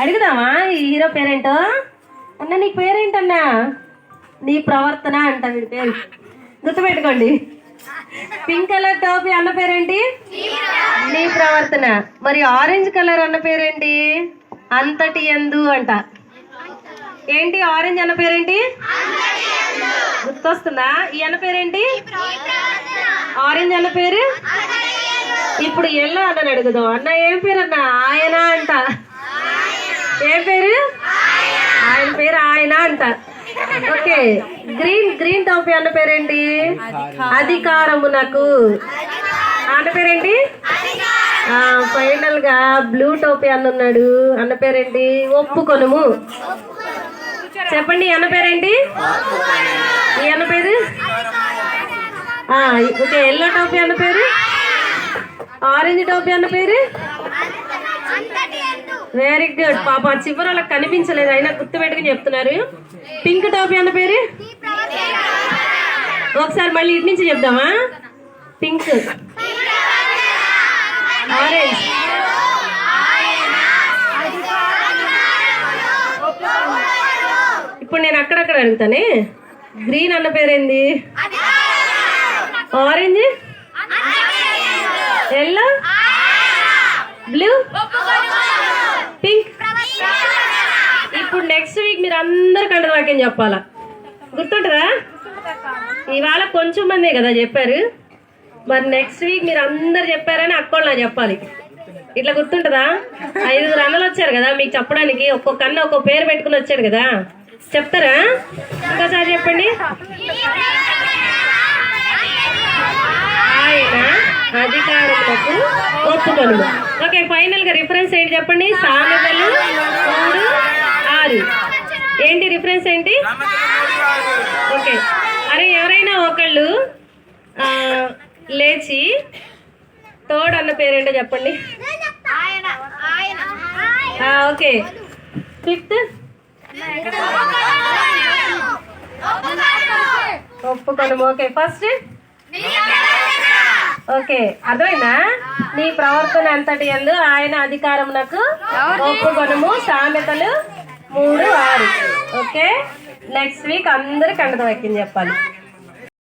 అడుగుదామా ఈ హీరో పేరేంటో? అన్న నీ పేరేంటన్నా? నీ ప్రవర్తన అంట వీడి పేరు. గుర్తుపెట్టుకోండి. పింక్ కలర్ టోపీ అన్న పేరేంటి? నీ ప్రవర్తన. మరి ఆరెంజ్ కలర్ అన్న పేరేంటి? అంతటి ఎందు అంట. ఏంటి ఆరెంజ్ అన్న పేరేంటి? గుర్తొస్తుందా? ఈ అన్న పేరేంటి? ఆరెంజ్ అన్న పేరు? ఇప్పుడు ఎల్లో అన్నని అడుగుదాం. అన్న ఏం పేరు అన్న ఆయన అంట ఏం పేరు ఆయన పేరు ఆయన అంట ఓకే. గ్రీన్ గ్రీన్ టోపీ అన్న పేరేంటి? అధికారమునకు. అన్న పేరేంటి? ఫైనల్గా బ్లూ టోపీ అన్న ఉన్నాడు. అన్న పేరేంటి? ఒప్పుకొనుము. చెప్పండి ఈ అన్న పేరేంటి? ఈ అన్న పేరు? ఓకే ఎల్లో టోపీ అన్న పేరు? ఆరెంజ్ టోపీ అన్న పేరు? వెరీ గుడ్ పాప చివరి వాళ్ళకి కనిపించలేదు. అయినా గుర్తు పెట్టుకుని చెప్తున్నారు. పింక్ టోపీ అన్న పేరు? ఒకసారి మళ్ళీ ఇటు నుంచి చెప్దామా? పింక్ ఆరెంజ్ ఇప్పుడు నేను అక్కడక్కడ అడుగుతానే. గ్రీన్ అన్న పేరేంది? Orange yellow blue pink. ఇప్పుడు నెక్స్ట్ వీక్ మీరు అందరు కండ వాక్యం చెప్పాలా? గుర్తుంటుందా? ఇవాళ కొంచెం మందే కదా చెప్పారు. మరి నెక్స్ట్ వీక్ మీరు అందరు చెప్పారని అక్కోళ్ళు నాకు చెప్పాలి. ఇట్లా గుర్తుంటుందా? ఐదుగురు అన్నలు వచ్చారు కదా మీకు చెప్పడానికి. ఒక్కొక్క అన్న ఒక్కొక్క పేరు పెట్టుకుని వచ్చాడు కదా. చెప్తారా? ఇంకోసారి చెప్పండి. అధికారులకు ఒప్పుకొను ఓకే ఫైనల్గా రిఫరెన్స్ ఏంటి చెప్పండి? సామెతలు మూడు ఆరు. ఏంటి రిఫరెన్స్ ఏంటి? ఓకే. అరే ఎవరైనా ఒకళ్ళు లేచి తోడు అన్న పేరేంటో చెప్పండి. Okay. Fifth? ఒప్పుకొను. Okay first? Okay అర్థమైందా? నీ ప్రవర్తన అంతటి ఎందు ఆయన అధికారమునకు ఒప్పుకొనము. సామెతలు మూడు ఆరు. ఓకే నెక్స్ట్ వీక్ అందరు వ్యక్తం చెప్పాలి.